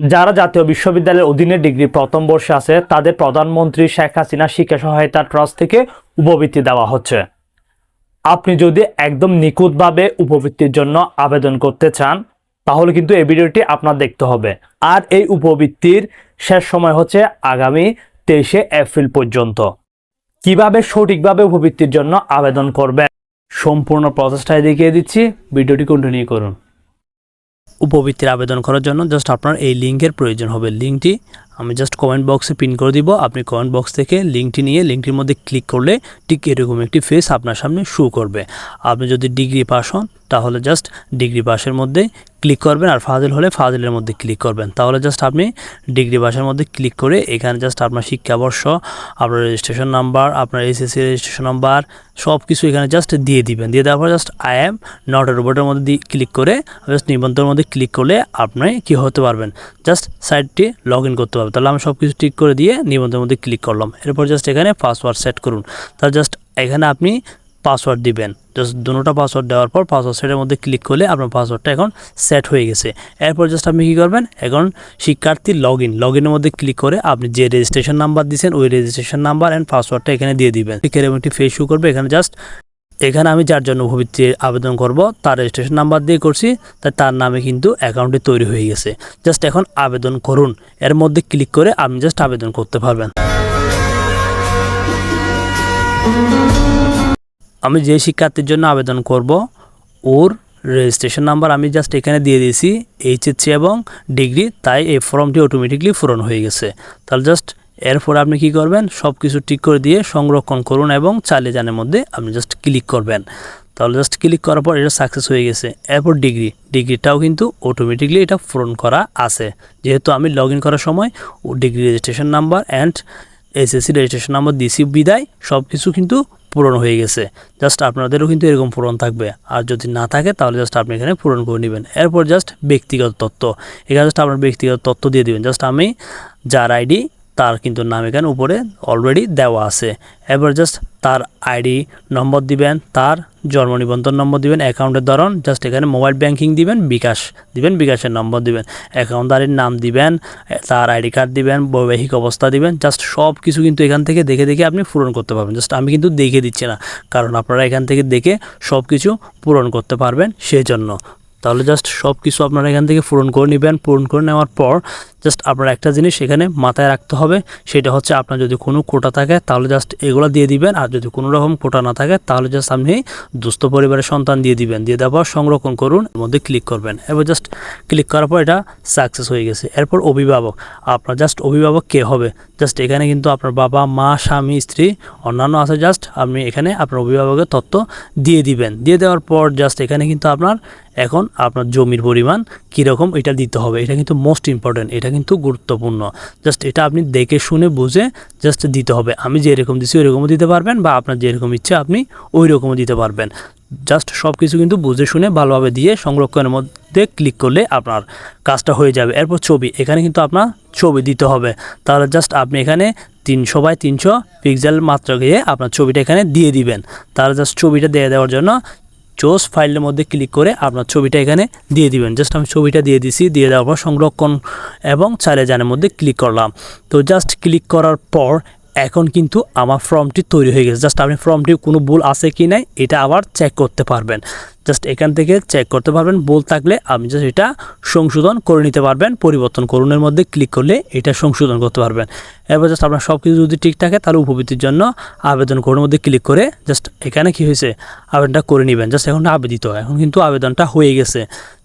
যারা জাতীয় বিশ্ববিদ্যালয়ের অধীনে ডিগ্রি প্রথম বর্ষে আছে, তাদের প্রধানমন্ত্রী শেখ হাসিনা শিক্ষা সহায়তা ট্রাস্ট থেকে উপবৃত্তি দেওয়া হচ্ছে। আপনি যদি একদম নিখুঁতভাবে উপবৃত্তির জন্য আবেদন করতে চান, তাহলে কিন্তু এই ভিডিওটি আপনার দেখতে হবে। আর এই উপবৃত্তির শেষ সময় হচ্ছে আগামী তেইশে এপ্রিল পর্যন্ত। কীভাবে সঠিকভাবে উপবৃত্তির জন্য আবেদন করবেন, সম্পূর্ণ প্রচেষ্টায় দেখিয়ে দিচ্ছি। ভিডিওটি কন্টিনিউ করুন। উপবৃত্তির আবেদন করার জন্য জাস্ট আপনার এই লিঙ্কের প্রয়োজন হবে। লিঙ্কটি আমি জাস্ট কমেন্ট বক্সে পিন করে দিব। আপনি কমেন্ট বক্স থেকে লিঙ্কটি নিয়ে লিঙ্কটির মধ্যে ক্লিক করলে ঠিক এরকম একটি ফেস আপনার সামনে শো করবে। আপনি যদি ডিগ্রি পাস হন, তাহলে জাস্ট ডিগ্রি পাসের মধ্যে ক্লিক করবেন আর ফাজিল হলে ফাজিলের মধ্যে ক্লিক করবেন। তাহলে জাস্ট আপনি ডিগ্রি পাসের মধ্যে ক্লিক করে এখানে জাস্ট আপনার শিক্ষাবর্ষ, আপনার রেজিস্ট্রেশন নাম্বার আপনার এসএসসি রেজিস্ট্রেশন নাম্বার সব কিছু এখানে জাস্ট দিয়ে দিবেন। দিয়ে দেওয়ার পর জাস্ট আই এম নট রোবটের মধ্যে ক্লিক করে জাস্ট নিবন্ধনের মধ্যে ক্লিক করলে আপনি কি হতে পারবেন? জাস্ট সাইটটি লগ করতে পারবেন। তাহলে আমি সব কিছু ঠিক করে দিয়ে নিবন্ধনের মধ্যে ক্লিক করলাম। এরপর জাস্ট এখানে পাসওয়ার্ড সেট করুন। তাহলে জাস্ট এখানে আপনি পাসওয়ার্ড দিবেন। জাস্ট দুটোটা পাসওয়ার্ড দেওয়ার পর পাসওয়ার্ড সেটের মধ্যে ক্লিক করলে আপনার পাসওয়ার্ডটা এখন সেট হয়ে গেছে। এরপর জাস্ট আপনি কী করবেন? এখন শিক্ষার্থী লগ ইন লগ ইনের মধ্যে ক্লিক করে আপনি যে রেজিস্ট্রেশন নাম্বার দিয়েছেন, ওই রেজিস্ট্রেশন নাম্বার অ্যান্ড পাসওয়ার্ডটা এখানে দিয়ে দিবেন। এরকম একটি ফেস শু করবে। এখানে জাস্ট এখানে আমি যার জন্য উপবৃত্তির আবেদন করব, তার রেজিস্ট্রেশন নাম্বার দিয়ে করছি তাই তার নামে কিন্তু অ্যাকাউন্টটি তৈরি হয়ে গেছে। জাস্ট এখন আবেদন করুন। এর মধ্যে ক্লিক করে আপনি জাস্ট আবেদন করতে পারবেন। আমি যে শিক্ষার্থীর জন্য আবেদন করব, ওর রেজিস্ট্রেশন নাম্বার আমি জাস্ট এখানে দিয়ে দিয়েছি এইচএসসি এবং ডিগ্রি তাই এই ফর্মটি অটোমেটিকলি পূরণ হয়ে গেছে। তাহলে জাস্ট এরপর আপনি কি করবেন? সব কিছু ঠিক করে দিয়ে সংরক্ষণ করুন এবং চালিয়ে জানের মধ্যে আপনি জাস্ট ক্লিক করবেন। তাহলে জাস্ট ক্লিক করার পর এটা সাকসেস হয়ে গেছে। এরপর ডিগ্রি ডিগ্রিটাও কিন্তু অটোমেটিকলি এটা পূরণ করা আছে। যেহেতু আমি লগ ইন করার সময় ও degree registration number and SSC registration number দিছি, বিদায়। সব কিছু কিন্তু পূরণ হয়ে গেছে। জাস্ট আপনাদেরও কিন্তু এরকম পূরণ থাকবে। আর যদি না থাকে, তাহলে জাস্ট আপনি এখানে পূরণ করে নেবেন। এরপর জাস্ট ব্যক্তিগত তথ্য। এখানে জাস্ট আপনার ব্যক্তিগত তথ্য দিয়ে দিবেন। জাস্ট আমি যার আইডি তার কিন্তু নাম এখানে উপরে অলরেডি দেওয়া আছে। এবার জাস্ট তার আইডি নম্বর দিবেন, তার জন্ম নিবন্ধন নম্বর দিবেন অ্যাকাউন্টের ধরন জাস্ট এখানে মোবাইল ব্যাংকিং দিবেন, বিকাশ দিবেন, বিকাশের নম্বর দিবেন। অ্যাকাউন্টদারের নাম দিবেন, তার আইডি কার্ড দিবেন, বৈবাহিক অবস্থা দিবেন জাস্ট সব কিছু কিন্তু এখান থেকে দেখে দেখে আপনি পূরণ করতে পারবেন। জাস্ট আমি কিন্তু দেখে দিচ্ছি না, কারণ আপনারা এখান থেকে দেখে সব কিছু পূরণ করতে পারবেন সেই জন্য তাহলে জাস্ট সব কিছু আপনারা এখান থেকে পূরণ করে নেবেন। পূরণ করে নেওয়ার পর জাস্ট আপনার একটা জিনিস এখানে মাথায় রাখতে হবে, সেটা হচ্ছে আপনার যদি কোনো কোটা থাকে, তাহলে জাস্ট এগুলো দিয়ে দিবেন। আর যদি কোনো রকম কোটা না থাকে, তাহলে জাস্ট আপনি দুস্থ পরিবারের সন্তান দিয়ে দিবেন। দিয়ে দেওয়ার পর সংরক্ষণ করুন, এর মধ্যে ক্লিক করবেন। এবার জাস্ট ক্লিক করার পর এটা সাকসেস হয়ে গেছে। এরপর অভিভাবক, আপনার জাস্ট অভিভাবক কে হবে? জাস্ট এখানে কিন্তু আপনার বাবা, মা, স্বামী, স্ত্রী, অন্যান্য আছে জাস্ট আপনি এখানে আপনার অভিভাবকের তথ্য দিয়ে দিবেন। দিয়ে দেওয়ার পর জাস্ট এখানে কিন্তু আপনার এখন আপনার জমির পরিমাণ কীরকম এটা দিতে হবে। এটা কিন্তু মোস্ট ইম্পর্ট্যান্ট এটা কিন্তু গুরুত্বপূর্ণ। জাস্ট এটা আপনি দেখে শুনে বুঝে জাস্ট দিতে হবে। আমি যেরকম দিচ্ছি ওইরকমও দিতে পারবেন বা আপনার যেরকম ইচ্ছে আপনি ওই রকমও দিতে পারবেন। জাস্ট সব কিছু কিন্তু বুঝে শুনে ভালোভাবে দিয়ে সংরক্ষণের মধ্যে ক্লিক করলে আপনার কাজটা হয়ে যাবে। এরপর ছবি, এখানে কিন্তু আপনার ছবি দিতে হবে। তাহলে জাস্ট আপনি এখানে তিনশো বাই তিনশো পিক্সেল মাত্রা গিয়ে আপনার ছবিটা এখানে দিয়ে দিবেন। তাহলে জাস্ট ছবিটা দিয়ে দেওয়ার জন্য চোস ফাইলের মধ্যে ক্লিক করে আপনার ছবিটা এখানে দিয়ে দিবেন। জাস্ট আমি ছবিটা দিয়ে দিছি, দিয়ে দেওয়ার পর সংরক্ষণ এবং চালে জানের মধ্যে ক্লিক করলাম। তো জাস্ট ক্লিক করার পর এখন কিন্তু আমার ফর্মটি তৈরি হয়ে গেছে। জাস্ট আপনি ফর্মটি কোনো ভুল আছে কি নাই, এটা আবার চেক করতে পারবেন। জাস্ট এখান থেকে চেক করতে পারবেন। ভুল থাকলে আপনি জাস্ট এটা সংশোধন করে নিতে পারবেন। পরিবর্তন করুনের মধ্যে ক্লিক করলে এটা সংশোধন করতে পারবেন। এবার জাস্ট আপনার সব কিছু যদি ঠিক থাকে, তাহলে উপবৃত্তির জন্য আবেদন করুনের মধ্যে ক্লিক করে জাস্ট এখানে কি হয়েছে, আবেদনটা করে নেবেন। জাস্ট এখন আবেদিত। এখন কিন্তু আবেদনটা হয়ে গেছে।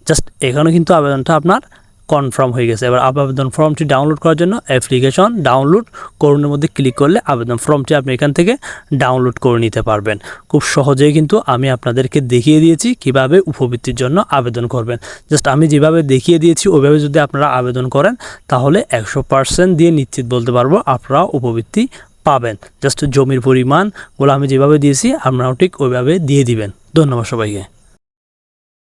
জাস্ট এখানে কিন্তু আবেদনটা আপনার কনফার্ম হয়ে গেছে। এবার আবেদন ফর্মটি ডাউনলোড করার জন্য অ্যাপ্লিকেশন ডাউনলোড করুনের মধ্যে ক্লিক করলে আবেদন ফর্মটি আপনি এখান থেকে ডাউনলোড করে নিতে পারবেন। খুব সহজেই কিন্তু আমি আপনাদেরকে দেখিয়ে দিয়েছি কীভাবে উপবৃত্তির জন্য আবেদন করবেন। জাস্ট আমি যেভাবে দেখিয়ে দিয়েছি, ওইভাবে যদি আপনারা আবেদন করেন, তাহলে একশো পার্সেন্ট দিয়ে নিশ্চিত বলতে পারব আপনারা উপবৃত্তি পাবেন। জাস্ট জমির পরিমাণগুলো আমি যেভাবে দিয়েছি আপনারাও ঠিক ওইভাবে দিয়ে দিবেন। ধন্যবাদ সবাইকে।